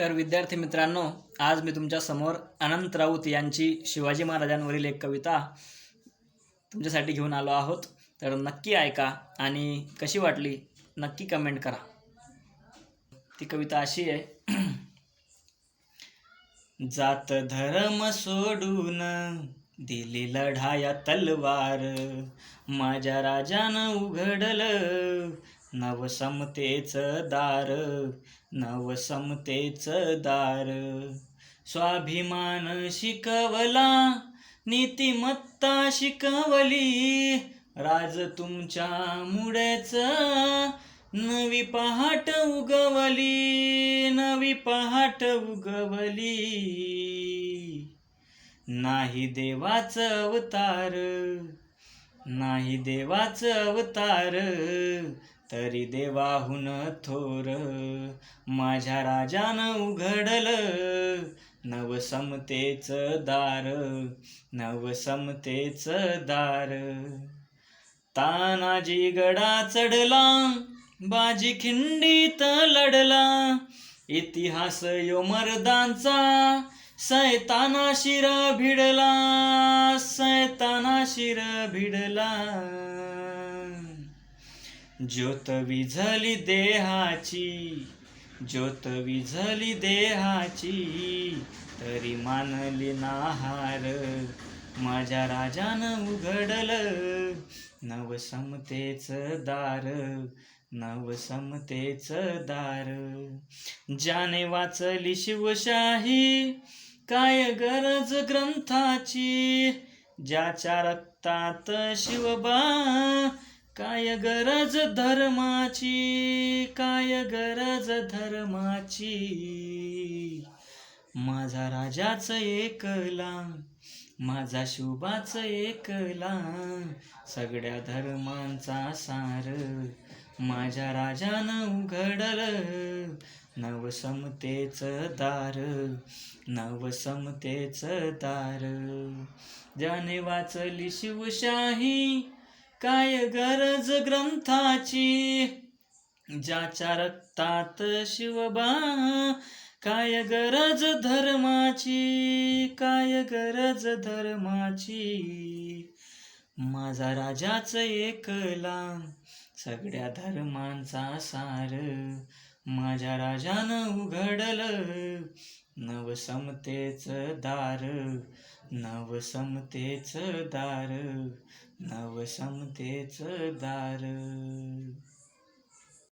तर विद्यार्थी मित्रांनो आज मी तुमच्यासमोर अनंत राऊत यांची शिवाजी महाराजांवरील एक कविता तुमच्यासाठी घेऊन आलो आहोत. तर नक्की ऐका आणि कशी वाटली नक्की कमेंट करा. ती कविता अशी आहे. जात धर्म सोडून दिली लढाया तलवार माझ्या राजानं उघडलं नवसमतेचं दार नवसमतेचं दार. स्वाभिमान शिकवला नीतिमत्ता शिकवली. राज तुमच्या मुडेच नवी पहाट उगवली नवी पहाट उगवली. नाही देवाचं अवतार नाही देवाचं अवतार तरी देवाहून थोर माझ्या राजानं उघडलं. नवसमतेचं दार नवसमतेचं दार. तानाजी गडा चढला बाजी खिंडीत लढला. इतिहास यो मर्दांचा सैताना शिर भिडला सैताना शिर भिडला. ज्योत विझली देहाची ज्योत विझली देहाची तरी मानली नाहार. माझ्या राजानं उघडलं नवसमतेचं दार नवसमतेचं दार. ज्याने वाचली शिवशाही काय गरज ग्रंथाची? ज्याच्या रक्तात शिवबा काय गरज धर्माची? काय गरज धर्माची? माझा राजाच एकला माझा शुभाच एकला सगळ्या धर्मांचा सार. माझ्या राजानं उघडलं नवसमतेचं दार नवसमतेचं दार. ज्याने वाचली शिवशाही काय गरज ग्रंथाची? ज्याच्या रक्तात शिवबा काय गरज धर्माची? काय गरज धर्माची? माझा राजाच एकला सगळ्या धर्मांचा सार. माझ्या राजानं उघडलं नवसमतेच दार नवसमतेच दार नवसमतेच दार.